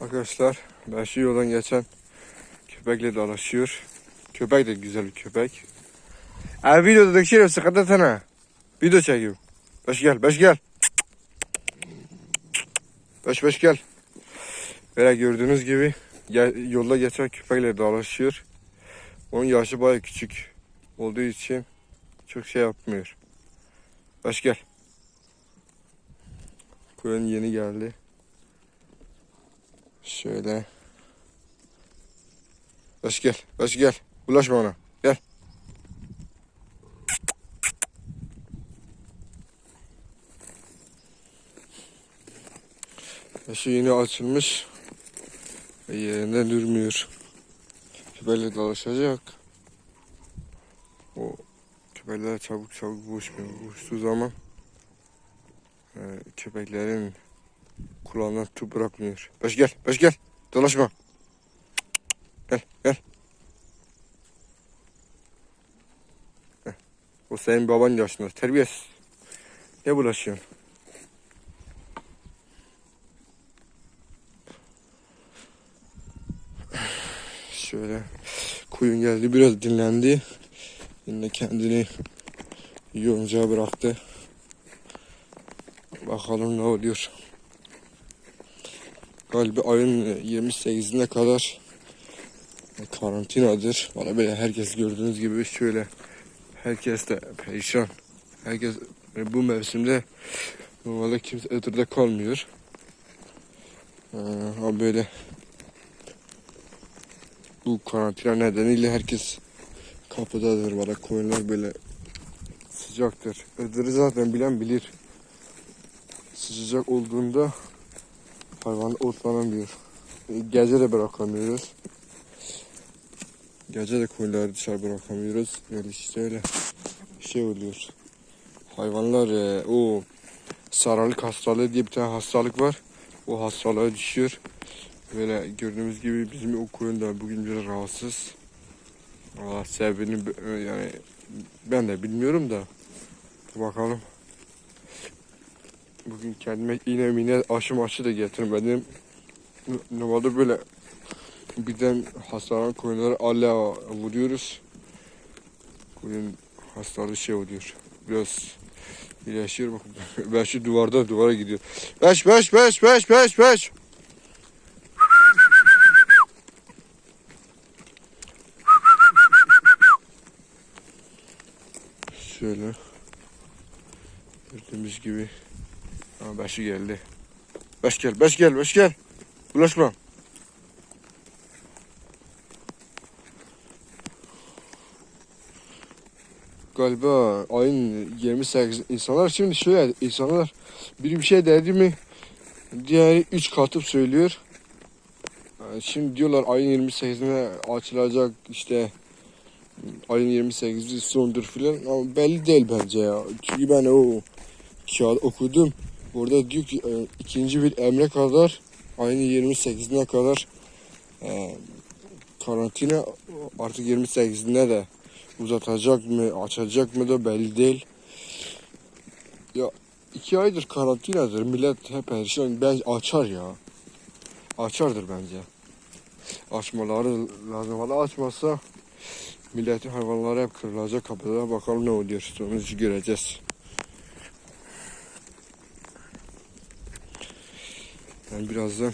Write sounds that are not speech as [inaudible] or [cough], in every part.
Arkadaşlar ben şu yoldan geçen köpekle dolaşıyor. Köpek de güzel bir köpek. Abi videoda döküşüyorum sıkıntı sana. Video çekiyorum. Beş gel, beş gel. Beş beş gel. Böyle gördüğünüz gibi yolda geçen köpekle dolaşıyor. Onun yaşı baya küçük olduğu için çok şey yapmıyor. Beş gel. Koyun yeni geldi. Şöyle. Baş gel. Baş gel. Ulaşma ona. Gel. Yaşı yeni açılmış. Ve yerinde durmuyor. Köpekle dolaşacak. O köpekler çabuk çabuk boşmuyor. Boştuğu zaman e, köpeklerin kulağından tüp bırakmıyor. Baş gel, baş gel. Dolaşma. Gel, gel. Heh. O senin baban yaşında. Terbiyesiz. Ne bulaşıyorsun? Şöyle koyun geldi biraz dinlendi. Yine kendini yonca bıraktı. Bakalım ne oluyor. Galiba ayın 28'ine kadar karantinadır. Valla böyle herkes gördüğünüz gibi şöyle herkes de perişan. Herkes e, bu mevsimde normalde kimse Iğdır'da kalmıyor. Ee, ama böyle bu karantina nedeniyle herkes kapıdadır. Valla koyunlar böyle sıcaktır. Iğdır'ı zaten bilen bilir. Sıcak olduğunda hayvan otlanamıyor. E, Gece de bırakamıyoruz. Gece de koyunları dışarı bırakamıyoruz. Böyle işte öyle şey oluyor. Hayvanlar e, o sararlık hastalığı diye bir tane hastalık var. O hastalığa düşüyor. Böyle gördüğümüz gibi bizim o koyun da bugün biraz rahatsız. Allah sebebini e, yani ben de bilmiyorum da. Bakalım. Bugün kendime iğne mine aşı maşı da getirmedim. Normalde böyle birden hastalanan koyunları alla vuruyoruz. Koyun hastalığı şey oluyor. Biraz iyileşiyor bak. [laughs] Ben şu duvarda duvara gidiyor. Beş beş beş beş beş beş. Şöyle. Gördüğümüz gibi. Ama başı geldi. Baş gel, baş gel, baş gel. Bulaşma. Galiba ayın 28 insanlar şimdi şöyle insanlar biri bir şey dedi mi diğeri 3 katıp söylüyor. Şimdi diyorlar ayın 28'ine açılacak işte ayın 28'i sondur filan ama belli değil bence ya. Çünkü ben o kağıt okudum. Orada diyor ki e, ikinci bir emre kadar ayın 28'ine kadar e, karantina artık 28'inde de uzatacak mı açacak mı da belli değil. Ya iki aydır karantinadır millet hep perişan ben açar ya. Açardır bence. Açmaları lazım. Valla açmazsa milletin hayvanları hep kırılacak kapıda bakalım ne oluyor sonucu göreceğiz. Ben birazdan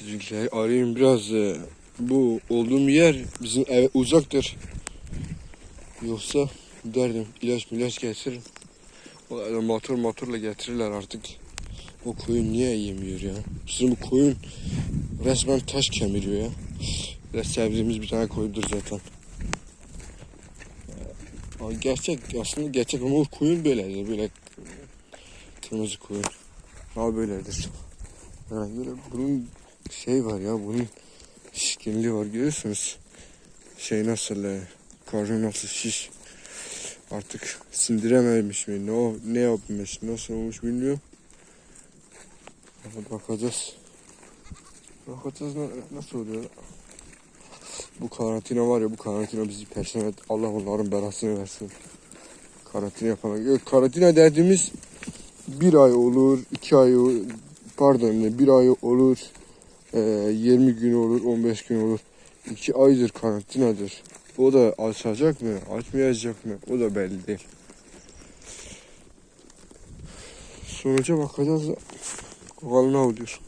bizimkileri arayayım biraz e, bu olduğum yer bizim eve uzaktır. Yoksa derdim ilaç milaç getiririm. O da motor motorla getirirler artık. O koyun niye yemiyor ya? Bizim bu koyun resmen taş kemiriyor ya. Ve sevdiğimiz bir tane koyundur zaten. Ama Gerçek aslında gerçek ama o koyun böyledir. Böyle kırmızı koyun. Ama böyledir. Yani böyle bunun şey var ya bunun şişkinliği var görüyorsunuz. Şey nasıl e, karnı nasıl şiş. Artık sindirememiş mi ne, ne yapmış nasıl olmuş bilmiyorum. Bakacağız. Bakacağız na- nasıl oluyor. Bu karantina var ya bu karantina bizi perişan et. Allah onların belasını versin. Karantina yapana. Karantina dediğimiz bir ay olur, iki ay olur, pardon bir ay olur, e, 20 gün olur, 15 gün olur. 2 aydır karantinadır. O da açacak mı, açmayacak mı? O da belli değil. Sonuca bakacağız. Bakalım ne oluyor.